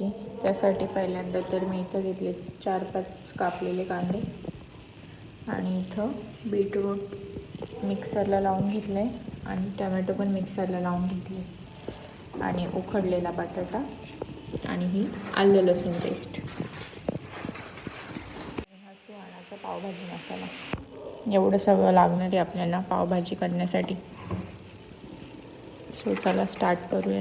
पावभाजी त्यासाठी पहिल्यांदा तर मी इथं घेतले चार पाच कापलेले कांदे. आणि इथं बीटरूट मिक्सरला लावून घेतलं आहे आणि टमॅटो पण मिक्सरला लावून घेतले आणि उखडलेला बटाटा आणि ही आलं लसूण पेस्ट. हा सुहाणाचा पावभाजी मसाला. एवढं सगळं लागणार आहे आपल्याला पावभाजी करण्यासाठी. सो चला स्टार्ट करूया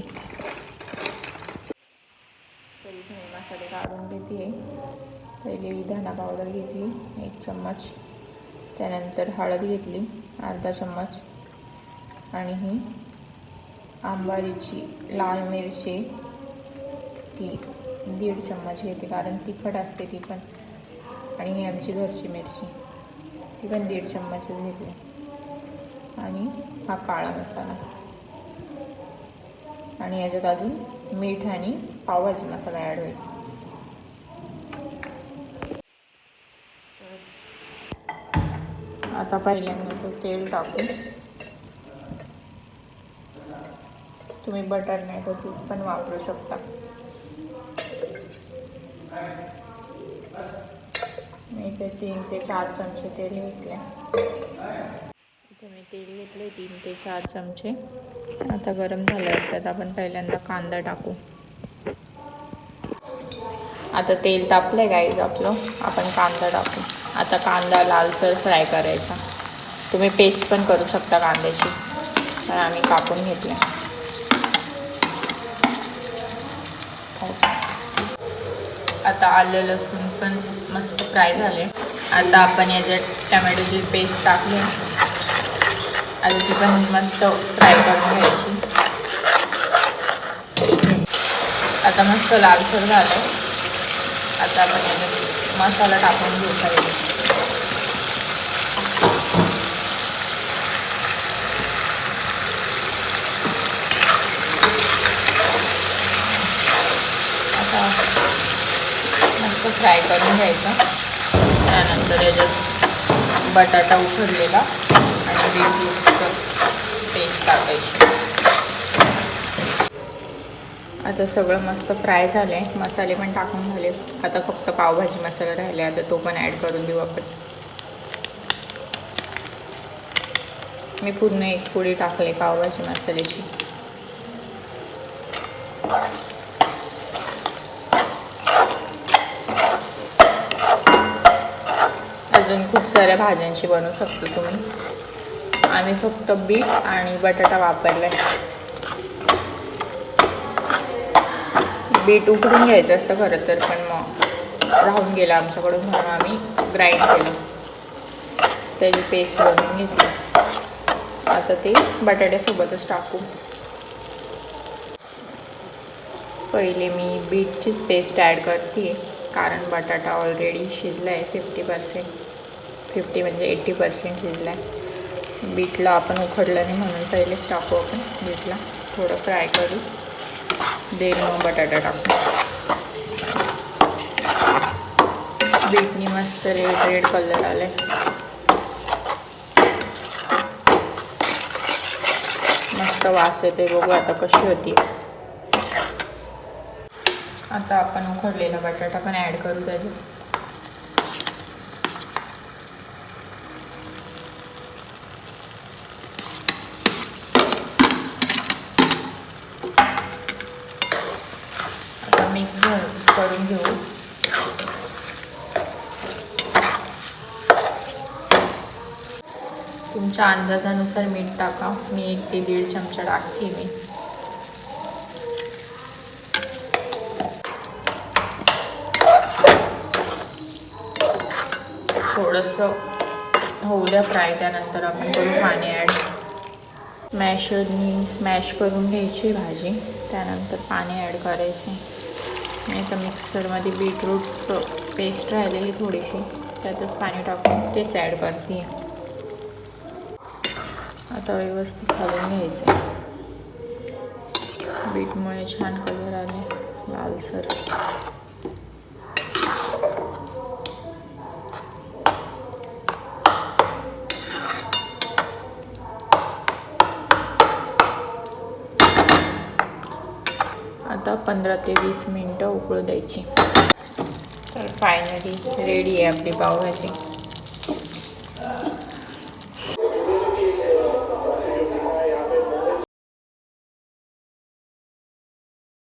तरी मी मसाले काढून घेते पहिली धना पावडर घेतली एक चम्मच. त्यानंतर हळद घेतली अर्धा चम्मच. आणि ही आंबारीची लाल मिरची ती दीड चम्मच घेते कारण तिखट असते ती पण. आणि ही आमची घरची मिरची ती पण दीड चम्मचच घेतली. आणि हा काळा मसाला. आणि याच्यात अजून मीठ आणि पावभाजी मसाला ॲड होईल. आता पहिल्यांदा तो तेल टाकू तुम्ही बटर नाही तर तूप पण वापरू शकता. मी ते तीन ते चार चमचे तेल घेतले. इथे मी तेल घेतले तीन ते चार चमचे. आता गरम झाल्यावर त्यात आपण पहिल्यांदा कांदा टाकू. आता तेल तापलं आहे गाईज आपलं. आपण कांदा टाकू. आता कांदा लालसर फ्राय करायचा. तुम्ही पेस्ट पण करू शकता कांद्याची. पण आम्ही कापून घेतल्या. आता आलं लसूण पण मस्त फ्राय झाले आता आपण याच्यात टमॅटोची पेस्ट टाकली आता ती पण मस्त फ्राय करून घ्यायची. आता मस्त लालसर झालं आता आपण याच्यात मसाला टाकून घेऊ पाहिजे आता मस्त फ्राय करून घ्यायचं. त्यानंतर याच्यात बटाटा उखडलेला आणि बीटरूटचं पेस्ट टाकायची. आता सगळं मस्त फ्राय झालं आहे मसाले पण टाकून झाले आता फक्त पावभाजी मसाला राहिले आता तो पण ॲड करून देऊ आपण. मी पूर्ण एक पोळी टाकले पावभाजी मसाल्याची. अजून खूप साऱ्या भाज्यांची बनवू शकतो तुम्ही. आम्ही फक्त बीट आणि बटाटा वापरला आहे बीट उकडून घ्यायचं असतं खरं तर पण मग राहून गेलं आमच्याकडून म्हणून आम्ही ग्राइंड केलं. त्याची पेस्ट बनवून घेतली. आता ते बटाट्यासोबतच टाकू. पहिले मी बीटचीच पेस्ट ॲड करते कारण बटाटा ऑलरेडी शिजला आहे फिफ्टी पर्सेंट फिफ्टी म्हणजे एट्टी पर्सेंट शिजला आहे बीटला आपण उखडलं नाही म्हणून पहिलेच टाकू आपण बीटला थोडं फ्राय करू. देन मग बटाटा टाकू बीटनी मस्त रेड रेड कलर आले मस्त वास येते बघू आता कशी होती. आता आपण उखडलेला बटाटा पण ॲड करू त्याच्यात आता मिक्स करून घेऊ. तुमच्या अंदाजानुसार मीठ टाका. मी एक ते दीड चमचा टाकते मी. थोडंसं होऊ द्या फ्राय त्यानंतर आपण करू पाणी ॲड मॅशरनी स्मॅश करून घ्यायची भाजी. त्यानंतर पाणी ॲड करायचे. नाही तर मिक्सरमध्ये बीटरूटचं पेस्ट राहिलेली थोडीशी. त्यातच पाणी टाकून तेच ॲड करते. आता व्यवस्थित घालून घ्यायचं. बीटमुळे छान कलर आले लालसर. आता पंधरा ते वीस मिनटं उकळू द्यायची. तर फायनली रेडी आहे आपली पावभाजी.